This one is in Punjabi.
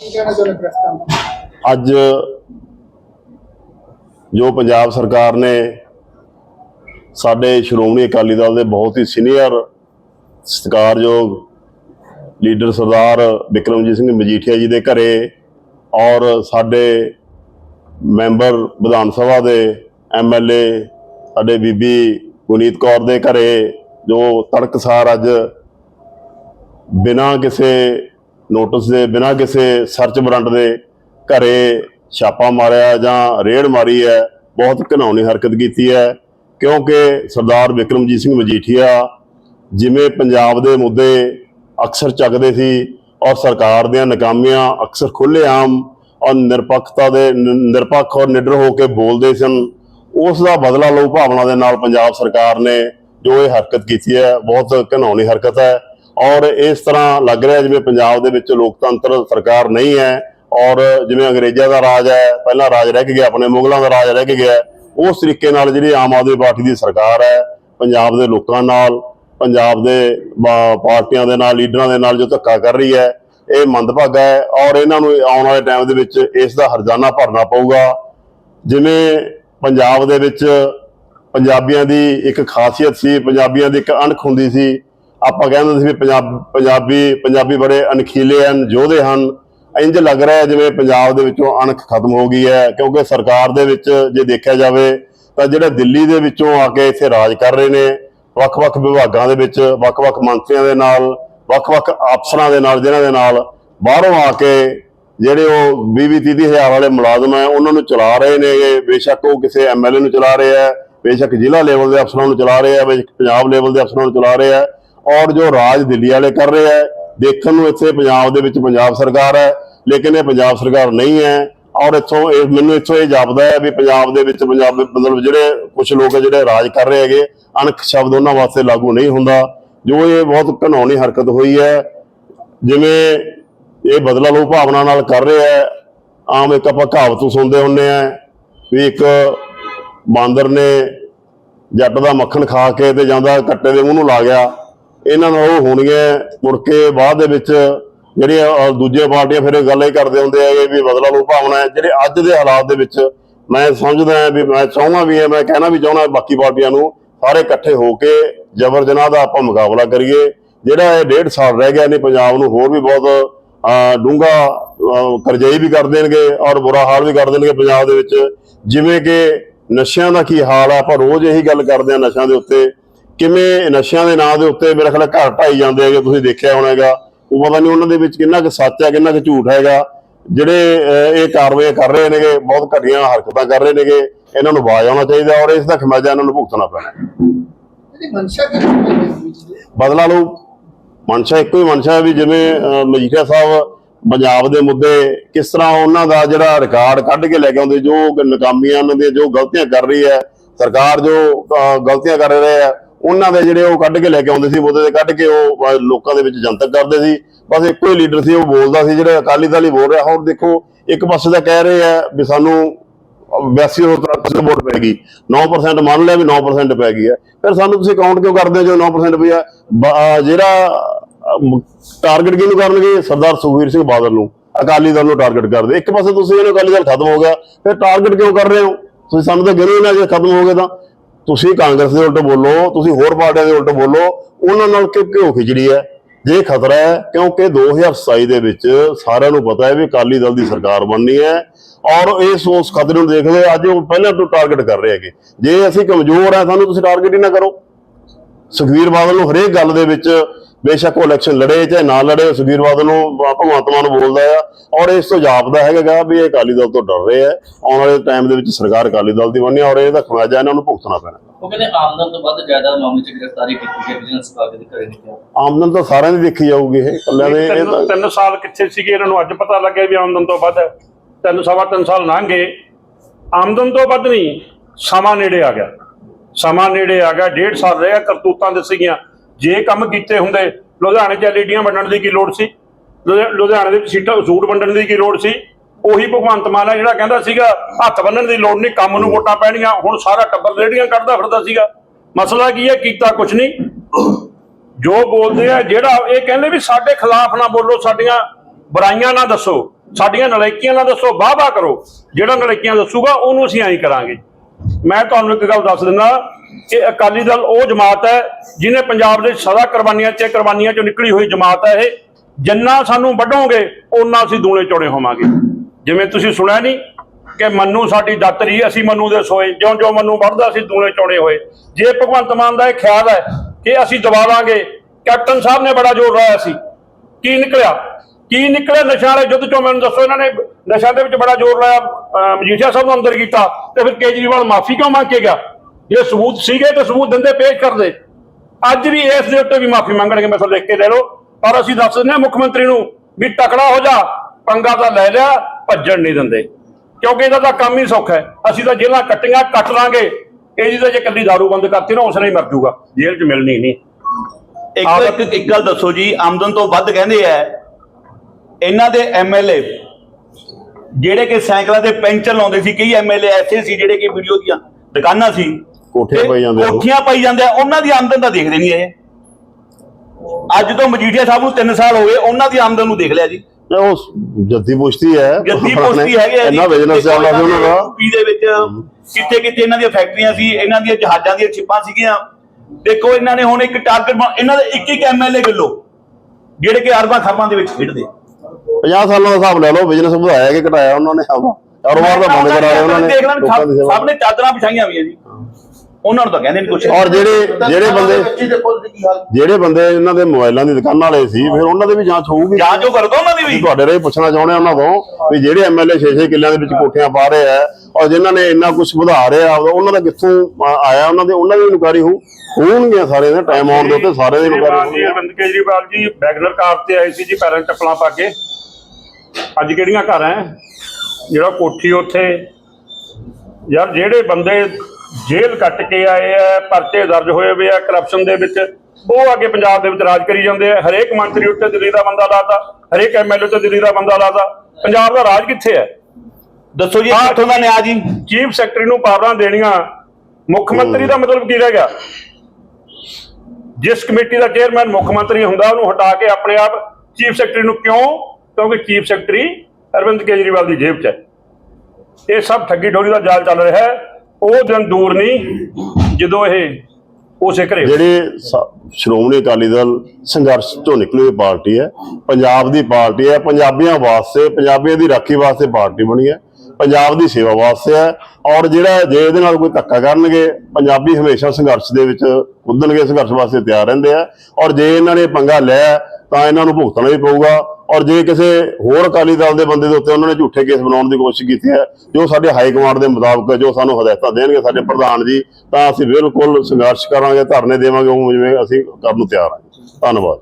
ਅੱਜ ਜੋ ਪੰਜਾਬ ਸਰਕਾਰ ਨੇ ਸਾਡੇ ਸ਼੍ਰੋਮਣੀ ਅਕਾਲੀ ਦਲ ਦੇ ਬਹੁਤ ਹੀ ਸੀਨੀਅਰ ਸਤਿਕਾਰਯੋਗ ਲੀਡਰ ਸਰਦਾਰ ਵਿਕਰਮਜੀਤ ਸਿੰਘ ਮਜੀਠੀਆ ਜੀ ਦੇ ਘਰੇ ਔਰ ਸਾਡੇ ਮੈਂਬਰ ਵਿਧਾਨ ਸਭਾ ਦੇ ਐਮਐਲਏ ਸਾਡੇ ਬੀਬੀ ਗੁਨੀਤ ਕੌਰ ਦੇ ਘਰੇ ਜੋ ਤੜਕਸਾਰ ਅੱਜ ਬਿਨਾਂ ਕਿਸੇ ਨੋਟਿਸ ਦੇ ਬਿਨਾਂ ਕਿਸੇ ਸਰਚ ਵਾਰੰਟ ਦੇ ਘਰੇ ਛਾਪਾ ਮਾਰਿਆ ਜਾਂ ਰੇਡ ਮਾਰੀ ਹੈ, ਬਹੁਤ ਘਿਨਾਉਣੀ ਹਰਕਤ ਕੀਤੀ ਹੈ, ਕਿਉਂਕਿ ਸਰਦਾਰ ਵਿਕਰਮਜੀਤ ਸਿੰਘ ਮਜੀਠੀਆ ਜਿਵੇਂ ਪੰਜਾਬ ਦੇ ਮੁੱਦੇ ਅਕਸਰ ਚੱਕਦੇ ਸੀ ਔਰ ਸਰਕਾਰ ਦੀਆਂ ਨਾਕਾਮੀਆਂ ਅਕਸਰ ਖੁੱਲ੍ਹੇਆਮ ਔਰ ਨਿਰਪੱਖਤਾ ਦੇ ਨ- ਨਿਰਪੱਖ ਔਰ ਨਿਡਰ ਹੋ ਕੇ ਬੋਲਦੇ ਸਨ, ਉਸ ਦਾ ਬਦਲਾ ਲਓ ਭਾਵਨਾ ਦੇ ਨਾਲ ਪੰਜਾਬ ਸਰਕਾਰ ਨੇ ਜੋ ਇਹ ਹਰਕਤ ਕੀਤੀ ਹੈ, ਬਹੁਤ ਘਿਨਾਉਣੀ ਹਰਕਤ ਹੈ। ਔਰ ਇਸ ਤਰ੍ਹਾਂ ਲੱਗ ਰਿਹਾ ਜਿਵੇਂ ਪੰਜਾਬ ਦੇ ਵਿੱਚ ਲੋਕਤੰਤਰ ਸਰਕਾਰ ਨਹੀਂ ਹੈ, ਔਰ ਜਿਵੇਂ ਅੰਗਰੇਜ਼ਾਂ ਦਾ ਰਾਜ ਹੈ, ਪਹਿਲਾਂ ਰਾਜ ਰਹਿ ਕੇ ਗਿਆ, ਆਪਣੇ ਮੁਗਲਾਂ ਦਾ ਰਾਜ ਰਹਿ ਕੇ ਗਿਆ, ਉਸ ਤਰੀਕੇ ਨਾਲ ਜਿਹੜੀ ਆਮ ਆਦਮੀ ਪਾਰਟੀ ਦੀ ਸਰਕਾਰ ਹੈ, ਪੰਜਾਬ ਦੇ ਲੋਕਾਂ ਨਾਲ, ਪੰਜਾਬ ਦੇ ਪਾਰਟੀਆਂ ਦੇ ਨਾਲ, ਲੀਡਰਾਂ ਦੇ ਨਾਲ ਜੋ ਧੱਕਾ ਕਰ ਰਹੀ ਹੈ, ਇਹ ਮੰਦਭਾਗਾ ਹੈ, ਔਰ ਇਹਨਾਂ ਨੂੰ ਆਉਣ ਵਾਲੇ ਟਾਈਮ ਦੇ ਵਿੱਚ ਇਸ ਦਾ ਹਰਜਾਨਾ ਭਰਨਾ ਪਊਗਾ। ਜਿਵੇਂ ਪੰਜਾਬ ਦੇ ਵਿੱਚ ਪੰਜਾਬੀਆਂ ਦੀ ਇੱਕ ਖਾਸੀਅਤ ਸੀ, ਪੰਜਾਬੀਆਂ ਦੀ ਇੱਕ ਅਣਖ ਹੁੰਦੀ ਸੀ ਆਪਾਂ ਕਹਿੰਦੇ ਸੀ ਵੀ ਪੰਜਾਬ, ਪੰਜਾਬੀ ਪੰਜਾਬੀ ਬੜੇ ਅਣਖੀਲੇ ਹਨ, ਯੋਧੇ ਹਨ। ਇੰਜ ਲੱਗ ਰਿਹਾ ਜਿਵੇਂ ਪੰਜਾਬ ਦੇ ਵਿੱਚੋਂ ਅਣਖ ਖਤਮ ਹੋ ਗਈ ਹੈ, ਕਿਉਂਕਿ ਸਰਕਾਰ ਦੇ ਵਿੱਚ ਜੇ ਦੇਖਿਆ ਜਾਵੇ ਤਾਂ ਜਿਹੜੇ ਦਿੱਲੀ ਦੇ ਵਿੱਚੋਂ ਆ ਕੇ ਇੱਥੇ ਰਾਜ ਕਰ ਰਹੇ ਨੇ, ਵੱਖ-ਵੱਖ ਵਿਭਾਗਾਂ ਦੇ ਵਿੱਚ, ਵੱਖ-ਵੱਖ ਮੰਤਰੀਆਂ ਦੇ ਨਾਲ, ਵੱਖ-ਵੱਖ ਅਫਸਰਾਂ ਦੇ ਨਾਲ, ਜਿਨ੍ਹਾਂ ਦੇ ਨਾਲ ਬਾਹਰੋਂ ਆ ਕੇ ਜਿਹੜੇ ਉਹ 20 30 ਹਜ਼ਾਰ ਵਾਲੇ ਮੁਲਾਜ਼ਮ ਹੈ, ਉਹਨਾਂ ਨੂੰ ਚਲਾ ਰਹੇ ਨੇ। ਬੇਸ਼ੱਕ ਉਹ ਕਿਸੇ ਐਮਐਲਏ ਨੂੰ ਚਲਾ ਰਹੇ ਹੈ, ਬੇਸ਼ੱਕ ਜ਼ਿਲ੍ਹਾ ਲੈਵਲ ਦੇ ਅਫਸਰਾਂ ਨੂੰ ਚਲਾ ਰਹੇ ਹੈ, ਬੇਸ਼ੱਕ ਪੰਜਾਬ ਲੈਵਲ ਦੇ ਅਫਸਰਾਂ ਨੂੰ ਚਲਾ ਰਹੇ ਹੈ। ਔਰ ਜੋ ਰਾਜ ਦਿੱਲੀ ਵਾਲੇ ਕਰ ਰਹੇ ਆ ਦੇਖਣ ਨੂੰ ਇੱਥੇ ਪੰਜਾਬ ਦੇ ਵਿੱਚ ਪੰਜਾਬ ਸਰਕਾਰ ਹੈ, ਲੇਕਿਨ ਇਹ ਪੰਜਾਬ ਸਰਕਾਰ ਨਹੀਂ ਹੈ। ਔਰ ਇੱਥੋਂ ਇਹ ਮੈਨੂੰ ਇੱਥੋਂ ਇਹ ਜਾਪਦਾ ਹੈ ਵੀ ਪੰਜਾਬ ਦੇ ਵਿੱਚ ਪੰਜਾਬ ਮਤਲਬ ਜਿਹੜੇ ਕੁਝ ਲੋਕ ਹੈ ਜਿਹੜੇ ਰਾਜ ਕਰ ਰਹੇ ਹੈਗੇ, ਅਣਖ ਸ਼ਬਦ ਉਹਨਾਂ ਵਾਸਤੇ ਲਾਗੂ ਨਹੀਂ ਹੁੰਦਾ। ਜੋ ਇਹ ਬਹੁਤ ਘਿਨਾਉਣੀ ਹਰਕਤ ਹੋਈ ਹੈ, ਜਿਵੇਂ ਇਹ ਬਦਲਾ ਲੋ ਭਾਵਨਾ ਨਾਲ ਕਰ ਰਿਹਾ ਹੈ, ਆਮ ਇੱਕ ਆਪਾਂ ਕਹਾਵਤ ਸੁਣਦੇ ਹੁੰਨੇ ਆ ਵੀ ਇੱਕ ਬਾਂਦਰ ਨੇ ਜੱਟ ਦਾ ਮੱਖਣ ਖਾ ਕੇ ਤੇ ਜਾਂਦਾ ਕੱਟੇ ਦੇ ਮੂੰਹ ਨੂੰ ਲਾ ਗਿਆ। ਇਹਨਾਂ ਨਾਲ ਉਹ ਹੋਣਗੀਆਂ, ਮੁੜ ਕੇ ਬਾਅਦ ਦੇ ਵਿੱਚ ਜਿਹੜੀਆਂ ਦੂਜੀਆਂ ਪਾਰਟੀਆਂ ਫਿਰ ਗੱਲ ਇਹ ਕਰਦੇ ਹੁੰਦੇ ਆ ਵੀ ਬਦਲਾ ਨੂੰ ਭਾਵਨਾ ਹੈ। ਜਿਹੜੇ ਅੱਜ ਦੇ ਹਾਲਾਤ ਦੇ ਵਿੱਚ ਮੈਂ ਸਮਝਦਾ ਵੀ ਮੈਂ ਚਾਹੁੰਦਾ ਵੀ ਹੈ, ਮੈਂ ਕਹਿਣਾ ਵੀ ਚਾਹੁੰਦਾ ਬਾਕੀ ਪਾਰਟੀਆਂ ਨੂੰ ਸਾਰੇ ਇਕੱਠੇ ਹੋ ਕੇ ਜਬਰ ਜਨਾਹ ਦਾ ਆਪਾਂ ਮੁਕਾਬਲਾ ਕਰੀਏ। ਜਿਹੜਾ ਇਹ ਡੇਢ ਸਾਲ ਰਹਿ ਗਿਆ ਨੇ ਪੰਜਾਬ ਨੂੰ ਹੋਰ ਵੀ ਬਹੁਤ ਡੂੰਗਾ ਕਰਜਾਈ ਵੀ ਕਰ ਦੇਣਗੇ ਔਰ ਬੁਰਾ ਹਾਲ ਵੀ ਕਰ ਦੇਣਗੇ ਪੰਜਾਬ ਦੇ ਵਿੱਚ। ਜਿਵੇਂ ਕਿ ਨਸ਼ਿਆਂ ਦਾ ਕੀ ਹਾਲ ਹੈ ਆਪਾਂ ਰੋਜ਼ ਇਹੀ ਗੱਲ ਕਰਦੇ ਆ ਨਸ਼ਿਆਂ ਦੇ ਉੱਤੇ। ਕਿਵੇਂ ਨਸ਼ਿਆਂ ਦੇ ਨਾਂ ਦੇ ਉੱਤੇ ਮੇਰੇ ਖਿਆਲ ਘਰ ਢਾਈ ਜਾਂਦੇ ਹੈਗੇ ਤੁਸੀਂ ਦੇਖਿਆ ਹੋਣਾ ਹੈਗਾ ਉਹ ਪਤਾ ਨਹੀਂ ਉਹਨਾਂ ਦੇ ਵਿੱਚ ਕਿੰਨਾ ਕੁ ਸੱਚ ਹੈ ਕਿੰਨਾ ਕੁ ਝੂਠ ਹੈਗਾ ਜਿਹੜੇ ਇਹ ਕਾਰਵਾਈ ਕਰ ਰਹੇ ਨੇਗੇ ਬਹੁਤ ਘਟੀਆਂ ਹਰਕਤਾਂ ਕਰ ਰਹੇ ਨੇਗੇ ਇਹਨਾਂ ਨੂੰ ਬਾਜ ਆਉਣਾ ਚਾਹੀਦਾ ਔਰ ਇਸ ਦਾ ਖਮਿਆਜਾ ਇਹਨਾਂ ਨੂੰ ਭੁਗਤਣਾ ਪੈਣਾ ਹੈ। ਹੈ? ਬਦਲਾ ਲਓ ਮਨਸ਼ਾ ਇੱਕੋ ਹੀ ਮਨਸ਼ਾ ਹੈ ਵੀ ਜਿਵੇਂ ਅਹ, ਮਜੀਠੀਆ ਸਾਹਿਬ ਪੰਜਾਬ ਦੇ ਮੁੱਦੇ ਕਿਸ ਤਰ੍ਹਾਂ ਉਹਨਾਂ ਦਾ ਜਿਹੜਾ ਰਿਕਾਰਡ ਕੱਢ ਕੇ ਲੈ ਕੇ ਆਉਂਦੇ ਜੋ ਨਕਾਮੀਆਂ ਉਹਨਾਂ ਦੀਆਂ ਜੋ ਗਲਤੀਆਂ ਕਰ ਰਹੀ ਹੈ ਸਰਕਾਰ ਜੋ ਗਲਤੀਆਂ ਕਰ ਰਹੇ ਆ ਉਹਨਾਂ ਦੇ ਜਿਹੜੇ ਉਹ ਕੱਢ ਕੇ ਲੈ ਕੇ ਆਉਂਦੇ ਸੀ ਮੁੱਦੇ ਦੇ ਕੱਢ ਕੇ ਉਹ ਲੋਕਾਂ ਦੇ ਵਿੱਚ ਜਨਤਕ ਕਰਦੇ ਸੀ। ਬਸ ਇੱਕੋ ਹੀ ਲੀਡਰ ਸੀ, ਉਹ ਬੋਲਦਾ ਸੀ, ਜਿਹੜਾ ਅਕਾਲੀ ਦਲ ਹੀ ਬੋਲ ਰਿਹਾ। ਹੁਣ ਦੇਖੋ, ਇੱਕ ਪਾਸੇ ਤਾਂ ਕਹਿ ਰਹੇ ਆ ਵੀ ਸਾਨੂੰ 82 ਹੋ ਵੋਟ ਪੈ ਗਈ। 9% ਮੰਨ ਲਿਆ ਵੀ 9% ਪੈ ਗਈ ਹੈ। ਫਿਰ ਸਾਨੂੰ ਤੁਸੀਂ ਕਾਊਂਟ ਕਿਉਂ ਕਰਦੇ ਹੋ ਜੋ 9% ਪਈ ਜਿਹੜਾ ਟਾਰਗੇਟ ਕਿਹਨੂੰ ਕਰਨਗੇ? ਸਰਦਾਰ ਸੁਖਵੀਰ ਸਿੰਘ ਬਾਦਲ ਨੂੰ। ਅਕਾਲੀ ਦਲ ਨੂੰ ਟਾਰਗੇਟ ਕਰਦੇ। ਇੱਕ ਪਾਸੇ ਤੁਸੀਂ ਇਹਨੂੰ ਅਕਾਲੀ ਦਲ ਖਤਮ ਹੋ ਗਿਆ। ਫਿਰ ਟਾਰਗੇਟ ਕਿਉਂ ਕਰ ਰਹੇ ਹੋ? ਤੁਸੀਂ ਸਾਨੂੰ ਤਾਂ ਗਿਣੋ ਹੀ ਨਾ ਜੇ ਖਤਮ ਹੋ ਗਏ ਤਾਂ। ਤੁਸੀਂ ਕਾਂਗਰਸ ਦੇ ਉਲਟ ਬੋਲੋ, ਤੁਸੀਂ ਹੋਰ ਪਾਰਟੀਆਂ ਦੇ ਉਲਟ ਬੋਲੋ, ਉਹਨਾਂ ਨਾਲ ਕਿ ਘਿਓ ਖਿਚੜੀ ਹੈ? ਜੇ ਖਤਰਾ ਹੈ, ਕਿਉਂਕਿ 2027 ਦੇ ਵਿੱਚ ਸਾਰਿਆਂ ਨੂੰ ਪਤਾ ਹੈ ਵੀ ਅਕਾਲੀ ਦਲ ਦੀ ਸਰਕਾਰ ਬਣਨੀ ਹੈ ਔਰ ਇਸ ਉਸ ਖਤਰੇ ਨੂੰ ਦੇਖਦੇ ਅੱਜ ਉਹ ਪਹਿਲਾਂ ਤੋਂ ਟਾਰਗੇਟ ਕਰ ਰਹੇ ਹੈਗੇ। ਜੇ ਅਸੀਂ ਕਮਜ਼ੋਰ ਆ ਸਾਨੂੰ ਤੁਸੀਂ ਟਾਰਗੇਟ ਹੀ ਨਾ ਕਰੋ। ਸੁਖਵੀਰ ਬਾਦਲ ਨੂੰ ਹਰੇਕ ਗੱਲ ਦੇ ਵਿੱਚ ਬੇਸ਼ੱਕ ਉਹ ਇਲੈਕਸ਼ਨ ਲੜੇ ਚਾਹੇ ਨਾ ਲੜੇ ਸੁਖਵੀਰ ਬਾਦਲ ਨੂੰ ਭਗਵੰਤ ਮਾਨ ਬੋਲਦਾ ਆ। ਔਰ ਇਸ ਤੋਂ ਜਾਪਦਾ ਹੈਗਾ ਵੀ ਇਹ ਅਕਾਲੀ ਦਲ ਤੋਂ ਡਰ ਰਹੇ ਆ। ਆਉਣ ਵਾਲੇ ਟਾਈਮ ਦੇ ਵਿੱਚ ਸਰਕਾਰ ਅਕਾਲੀ ਦਲ ਦੀ ਬਣਨੀ ਆ ਔਰ ਇਹਦਾ ਖਮਿਆਜਾ ਇਹਨਾਂ ਨੂੰ ਭੁਗਤਣਾ ਪੈਣਾ। ਉਹ ਕਹਿੰਦੇ ਆਮਦਨ ਤੋਂ ਵੱਧ ਜ਼ਿਆਦਾ ਮਾਮਲੇ 'ਚ ਗ੍ਰਿਫਤਾਰੀ ਕੀਤੀ ਗਈ ਬਿਜ਼ਨਸ ਕਾਰਡ ਦੇ ਘਰੇ ਨਹੀਂ ਕਿਹਾ। ਆਮਦਨ ਤਾਂ ਸਾਰਿਆਂ ਦੀ ਦੇਖੀ ਜਾਊਗੀ ਇਹ ਇਕੱਲਿਆਂ ਦੇ ਇਹ ਤਿੰਨ ਤਾਂ ਤਿੰਨ ਸਾਲ ਕਿੱਥੇ ਸੀਗੇ ਇਹਨਾਂ ਨੂੰ ਅੱਜ ਪਤਾ ਲੱਗਿਆ ਵੀ ਆਮਦਨ ਤੋਂ ਵੱਧ ਹੈ। ਤਿੰਨ ਸਵਾ ਤਿੰਨ ਸਾਲ ਲੰਘ। ਗਏ ਆਮਦਨ ਤੋਂ ਵੱਧ ਨਹੀਂ ਸਮਾਂ ਨੇੜੇ ਆ ਗਿਆ। ਸਮਾਂ ਨੇੜੇ ਆ ਗਿਆ ਡੇਢ ਸਾਲ ਰਹਿਆ ਕਰਤੂਤਾਂ ਦੱਸੀਆਂ। ਜੇ ਕੰਮ ਕੀਤੇ ਹੁੰਦੇ, ਲੁਧਿਆਣੇ 'ਚ ਐਲਈਡੀਆਂ ਵੰਡਣ ਦੀ ਕੀ ਲੋੜ ਸੀ? ਲੁਧਿ- ਲੁਧਿਆਣੇ ਦੇ ਵਿੱਚ ਸੀਟਾਂ, ਸੂਟ ਵੰਡਣ ਦੀ ਕੀ ਲੋੜ ਸੀ? ਉਹੀ ਭਗਵੰਤ ਮਾਨ ਹੈ ਜਿਹੜਾ ਕਹਿੰਦਾ ਸੀਗਾ, ਹੱਥ ਬੰਨਣ ਦੀ ਲੋੜ ਨਹੀਂ, ਕੰਮ ਨੂੰ ਵੋਟਾਂ ਪੈਣੀਆਂ, ਹੁਣ ਸਾਰਾ ਟੱਬਰ ਰੇੜੀਆਂ ਕੱਢਦਾ ਫਿਰਦਾ ਸੀਗਾ। ਮਸਲਾ ਕੀ ਹੈ? ਕੀਤਾ ਕੁਛ ਨਹੀਂ। ਜੋ ਬੋਲਦੇ ਆ, ਜਿਹੜਾ ਇਹ ਕਹਿੰਦੇ ਵੀ ਸਾਡੇ ਖਿਲਾਫ ਨਾ ਬੋਲੋ, ਸਾਡੀਆਂ ਬੁਰਾਈਆਂ ਨਾ ਦੱਸੋ, ਸਾਡੀਆਂ ਨਲਾਇਕੀਆਂ ਨਾ ਦੱਸੋ ਵਾਹ ਵਾਹ ਕਰੋ। ਜਿਹੜਾ ਨਲਾਇਕੀਆਂ ਦੱਸੂਗਾ, ਉਹਨੂੰ ਅਸੀਂ ਐਂ ਕਰਾਂਗੇ। ਮੈਂ ਤੁਹਾਨੂੰ ਇੱਕ ਗੱਲ ਦੱਸ ਦਿੰਦਾ ਕਿ ਅਕਾਲੀ ਦਲ ਉਹ ਜਮਾਤ ਹੈ ਜਿਹਨੇ ਪੰਜਾਬ ਦੇ ਸਦਾ ਕੁਰਬਾਨੀਆਂ ਤੇ ਕੁਰਬਾਨੀਆਂ ਚੋਂ ਨਿਕਲੀ ਹੋਈ ਜਮਾਤ ਹੈ ਇਹ। ਜਿੰਨਾ ਸਾਨੂੰ ਵੱਢੋਗੇ, ਓਨਾ ਅਸੀਂ ਦੂਣੇ ਚੌੜੇ ਹੋਵਾਂਗੇ। ਜਿਵੇਂ ਤੁਸੀਂ ਸੁਣਿਆ ਨਹੀਂ ਕਿ ਮੰਨੂ ਸਾਡੀ ਦਾਤਰੀ ਅਸੀਂ ਮੰਨੂ ਦੇ ਸੋਏ। ਜਿਉਂ ਜਿਉਂ ਮੰਨੂ ਵੱਢਦਾ, ਅਸੀਂ ਦੂਣੇ ਚੌੜੇ ਹੋਏ। ਜੇ ਭਗਵੰਤ ਮਾਨ ਦਾ ਇਹ ਖਿਆਲ ਹੈ ਕਿ ਅਸੀਂ ਦਬਾ ਲਾਂਗੇ, ਕੈਪਟਨ ਸਾਹਿਬ ਨੇ ਬੜਾ ਜ਼ੋਰ ਲਾਇਆ ਸੀ। ਕੀ ਨਿਕਲਿਆ? ਕੀ ਨਿਕਲਿਆ ਨਸ਼ਾ ਵਾਲੇ ਯੁੱਧ ਚੋਂ? ਮੈਨੂੰ ਦੱਸੋ ਇਹਨਾਂ ਨੇ ਨਸ਼ਾ ਦੇ ਵਿੱਚ ਬੜਾ ਜ਼ੋਰ ਲਾਇਆ ਮਜੀਠੀਆ ਸਾਹਿਬ ਨੂੰ ਅੰਦਰ ਕੀਤਾ ਤੇ ਫਿਰ ਕੇਜਰੀਵਾਲ ਮਾਫੀ ਕਿਉਂ ਮੰਗ ਕੇ ਗਿਆ? ਜੇ ਸਬੂਤ ਸੀਗੇ ਤੇ ਸਬੂਤ ਦਿੰਦੇ ਪੇਸ਼ ਕਰਦੇ। ਅੱਜ ਵੀ ਇਸ ਦੇ ਉੱਤੇ ਵੀ ਮਾਫੀ ਮੰਗਣਗੇ ਮੈਂ ਤੁਹਾਨੂੰ ਲਿਖ ਕੇ ਦੇ ਲਓ ਪਰ ਅਸੀਂ ਦੱਸ ਦਿੰਦੇ ਹਾਂ ਮੁੱਖ ਮੰਤਰੀ ਨੂੰ ਵੀ ਤਕੜਾ ਹੋ ਜਾ ਪੰਗਾ ਤਾਂ ਲੈ ਲਿਆ ਭੱਜਣ ਨਹੀਂ ਦਿੰਦੇ। ਕਿਉਂਕਿ ਇਹਦਾ ਤਾਂ ਕੰਮ ਹੀ ਸੌਖਾ ਹੈ। ਅਸੀਂ ਤਾਂ ਜੇਲ੍ਹਾਂ ਕੱਟੀਆਂ ਕੱਟ ਲਾਂਗੇ। ਇਹ ਜੀ ਤਾਂ ਜੇ ਕੱਲੀ ਦਾਰੂ ਬੰਦ ਕਰਤੀ ਨਾ ਉਸ ਹੀ ਮਰ ਜਾਊਗਾ। ਜੇਲ੍ਹ 'ਚ ਮਿਲਣੀ ਨਹੀਂ। ਇੱਕ ਇੱਕ ਇੱਕ ਗੱਲ ਦੱਸੋ ਜੀ ਆਮਦਨ ਤੋਂ ਵੱਧ ਕਹਿੰਦੇ ਆ ਇਹਨਾਂ ਦੇ ਐਮਐਲਏ ਜਿਹੜੇ ਕਿ ਸਾਈਕਲਾਂ ਤੇ ਪੈਂਚਰ ਲਾਉਂਦੇ ਸੀ ਕਈ ਐਮਐਲਏ ਐਸੇ ਸੀ ਜਿਹੜੇ ਕਿ ਵੀਡੀਓ ਦੀਆਂ ਦੁਕਾਨਾਂ ਸੀ। ਕੋਠੇ ਪਾਈ ਜਾਂਦੇ। ਕੋਠੀਆਂ ਪਾਈ ਜਾਂਦੇ ਆ ਉਹਨਾਂ ਦੀ ਆਮਦਨ ਤਾਂ ਦੇਖਦੇ ਨਹੀਂ ਇਹ। ਅੱਜ ਤੋਂ ਮਜੀਠੀਆ ਸਾਹਿਬ ਨੂੰ 3 ਸਾਲ ਹੋ ਗਏ ਉਹਨਾਂ ਦੀ ਆਮਦਨ ਨੂੰ ਦੇਖ ਲਿਆ ਜੀ। ਉਹ ਜੱਦੀ ਪੁਸ਼ਤੀ ਹੈ। ਜੱਦੀ ਪੋਸਟੀ ਹੈਗੇ ਇੰਨਾ ਬਿਜ਼ਨਸ ਚੱਲਦਾ ਸੀ ਉਹਨਾਂ ਦਾ ਯੂਪੀ ਦੇ ਵਿੱਚ ਕਿਤੇ ਕਿਤੇ ਇਹਨਾਂ ਦੀਆਂ ਫੈਕਟਰੀਆਂ ਸੀ ਇਹਨਾਂ ਦੀਆਂ ਜਹਾਜ਼ਾਂ ਦੀਆਂ ਛਿਪਾਂ ਸੀਗੀਆਂ। ਦੇਖੋ ਇਹਨਾਂ ਨੇ ਹੁਣ ਇੱਕ ਟਾਰਗੇਟ ਇਹਨਾਂ ਦੇ ਇੱਕ ਇੱਕ ਐਮਐਲਏ ਕਿਲੋ ਜਿਹੜੇ ਕਿ ਅਰਬਾਂ ਖਰਬਾਂ ਦੇ ਵਿੱਚ ਖੇਡਦੇ 50 ਸਾਲਾਂ ਦਾ ਹਿਸਾਬ ਲੈ ਲਓ ਬਿਜ਼ਨਸ ਵਧਾਇਆ ਕਿ ਘਟਾਇਆ ਉਹਨਾਂ ਨੇ ਆਪਦਾ ਕਾਰੋਬਾਰ ਦਾ ਬੰਦ ਕਰਾਇਆ ਉਹਨਾਂ ਨੇ ਦੇਖ ਲੈਣ ਲੋਕਾਂ ਦੀ ਸੇਵਾ। ਸਭ ਨੇ ਚਾਦਰਾਂ ਵਿਛਾਈਆਂ ਹੋਈਆਂ ਜੀ। ਉਹਨਾਂ ਨੂੰ ਤਾਂ ਕਹਿੰਦੇ ਨਹੀਂ ਕੁਛ। ਔਰ ਜਿਹੜੇ ਜਿਹੜੇ ਬੰਦੇ ਜਿਹੜੇ ਬੰਦੇ ਇਹਨਾਂ ਦੇ ਮੋਬਾਈਲਾਂ ਦੀ ਦੁਕਾਨਾਂ ਵਾਲੇ ਸੀ ਫਿਰ ਉਹਨਾਂ ਦੇ ਵੀ ਜਾਂਚ ਹੋਊਗੀ। ਜਾਂਚ ਉਹ ਕਰਦਾ ਉਹਨਾਂ ਦੀ ਵੀ। ਤੁਹਾਡੇ ਰਾਹੀਂ ਪੁੱਛਣਾ ਚਾਹੁੰਦੇ ਹਾਂ ਉਹਨਾਂ ਤੋਂ ਵੀ ਜਿਹੜੇ ਐਮਐਲਏ 6-6 ਕਿੱਲਿਆਂ ਦੇ ਵਿੱਚ ਕੋਠੀਆਂ ਪਾ ਰਹੇ ਆ ਔਰ ਜਿਨ੍ਹਾਂ ਨੇ ਇੰਨਾ ਕੁਝ ਵਧਾ ਰਹੇ ਆ ਉਹਨਾਂ ਦਾ ਕਿੱਥੋਂ ਆਇਆ? ਉਹਨਾਂ ਦੇ ਉਹਨਾਂ ਦੀ ਇਨਕੁਆਰੀ ਹੋ ਹੋਣਗੀਆਂ ਸਾਰੇ ਦੇ ਟਾਈਮ ਆਉਣ ਦੇ ਉੱਤੇ ਸਾਰੇ ਦੀ ਇਨਕੁਆਰੀ ਅਰਵਿੰਦ ਕੇਜਰੀਵਾਲ ਜੀ ਬੈਗਨਰ ਕਾਰ ਤੇ ਆਏ ਸੀ ਜੀ ਪੈਰਾਂ 'ਚ ਚੱਪਲਾਂ ਪਾ ਕੇ। ਅੱਜ ਕਿਹੜੀਆਂ ਘਰ ਐ ਜਿਹੜਾ ਕੋਠੀ ਉੱਥੇ। ਯਾਰ ਜਿਹੜੇ ਬੰਦੇ ਜੇਲ੍ਹ ਕੱਟ ਕੇ ਆਏ ਆ ਪਰਚੇ ਦਰਜ ਹੋਏ ਹੋਏ ਆ ਕਰਪਸ਼ਨ ਦੇ ਵਿੱਚ ਉਹ ਅੱਗੇ ਪੰਜਾਬ ਦੇ ਵਿੱਚ ਰਾਜ ਕਰੀ ਜਾਂਦੇ ਆ। ਹਰੇਕ ਮੰਤਰੀ ਉੱਤੇ ਦਿੱਲੀ ਦਾ ਬੰਦਾ ਲਾਤਾ ਹਰੇਕ ਐਮਐਲਏ ਉੱਤੇ ਦਿੱਲੀ ਦਾ ਬੰਦਾ ਲਾਤਾ। ਪੰਜਾਬ ਦਾ ਰਾਜ ਕਿੱਥੇ ਹੈ? ਦੱਸੋ ਜੀ ਕਿੱਥੋਂ ਦਾ ਨਿਆਂ ਜੀ? ਚੀਫ ਸੈਕਟਰੀ ਨੂੰ ਪਾਵਰਾਂ ਦੇਣੀਆਂ ਮੁੱਖ ਮੰਤਰੀ ਦਾ ਮਤਲਬ ਕੀ ਰਹਿ ਗਿਆ? ਜਿਸ ਕਮੇਟੀ ਦਾ ਚੇਅਰਮੈਨ ਮੁੱਖ ਮੰਤਰੀ ਹੁੰਦਾ ਉਹਨੂੰ ਹਟਾ ਕੇ ਆਪਣੇ ਆਪ ਚੀਫ ਸੈਕਟਰੀ ਨੂੰ ਕਿਉਂ ਕਿਉਂਕਿ ਚੀਫ ਸੈਕਟਰੀ ਅਰਵਿੰਦ ਕੇਜਰੀਵਾਲ ਦੀ ਜੇਬ 'ਚ ਹੈ। ਇਹ ਸਭ ਠੱਗੀ ਠੋਰੀ ਦਾ ਜਾਲ ਚੱਲ ਰਿਹਾ ਹੈ। ਉਹ ਦਿਨ ਦੂਰ ਨਹੀਂ, ਜਦੋਂ ਇਹ ਉਸੇ ਘਰੇ ਜਿਹੜੇ ਸ਼੍ਰੋਮਣੀ ਅਕਾਲੀ ਦਲ ਸੰਘਰਸ਼ ਤੋਂ ਨਿਕਲੀ ਹੋਈ ਪਾਰਟੀ ਹੈ, ਪੰਜਾਬ ਦੀ ਪਾਰਟੀ ਹੈ, ਪੰਜਾਬੀਆਂ ਵਾਸਤੇ, ਪੰਜਾਬੀਆਂ ਦੀ ਰਾਖੀ ਵਾਸਤੇ ਪਾਰਟੀ ਬਣੀ ਹੈ। ਪੰਜਾਬ ਦੀ ਸੇਵਾ ਵਾਸਤੇ ਹੈ ਔਰ ਜਿਹੜਾ ਜੇ ਇਹਦੇ ਨਾਲ ਕੋਈ ਧੱਕਾ ਕਰਨਗੇ, ਪੰਜਾਬੀ ਹਮੇਸ਼ਾ ਸੰਘਰਸ਼ ਦੇ ਵਿੱਚ ਕੁੱਦਣਗੇ, ਸੰਘਰਸ਼ ਵਾਸਤੇ ਤਿਆਰ ਰਹਿੰਦੇ ਆ। ਔਰ ਜੇ ਇਹਨਾਂ ਨੇ ਪੰਗਾ ਲਿਆ, ਤਾਂ ਇਹਨਾਂ ਨੂੰ ਭੁਗਤਣਾ ਵੀ ਪਊਗਾ। ਔਰ ਜੇ ਕਿਸੇ ਹੋਰ ਅਕਾਲੀ ਦਲ ਦੇ ਬੰਦੇ ਦੇ ਉੱਤੇ ਉਹਨਾਂ ਨੇ ਝੂਠੇ ਕੇਸ ਬਣਾਉਣ ਦੀ ਕੋਸ਼ਿਸ਼ ਕੀਤੀ ਹੈ, ਜੋ ਸਾਡੇ ਹਾਈ ਕਮਾਂਡ ਦੇ ਮੁਤਾਬਕ ਜੋ ਸਾਨੂੰ ਹਦਾਇਤਾਂ ਦੇਣਗੇ ਸਾਡੇ ਪ੍ਰਧਾਨ ਜੀ, ਤਾਂ ਅਸੀਂ ਬਿਲਕੁਲ ਸੰਘਰਸ਼ ਕਰਾਂਗੇ, ਧਰਨੇ ਦੇਵਾਂਗੇ ਉਹ ਜਿਵੇਂ ਅਸੀਂ ਕਰਨ ਨੂੰ ਤਿਆਰ ਹਾਂ। ਧੰਨਵਾਦ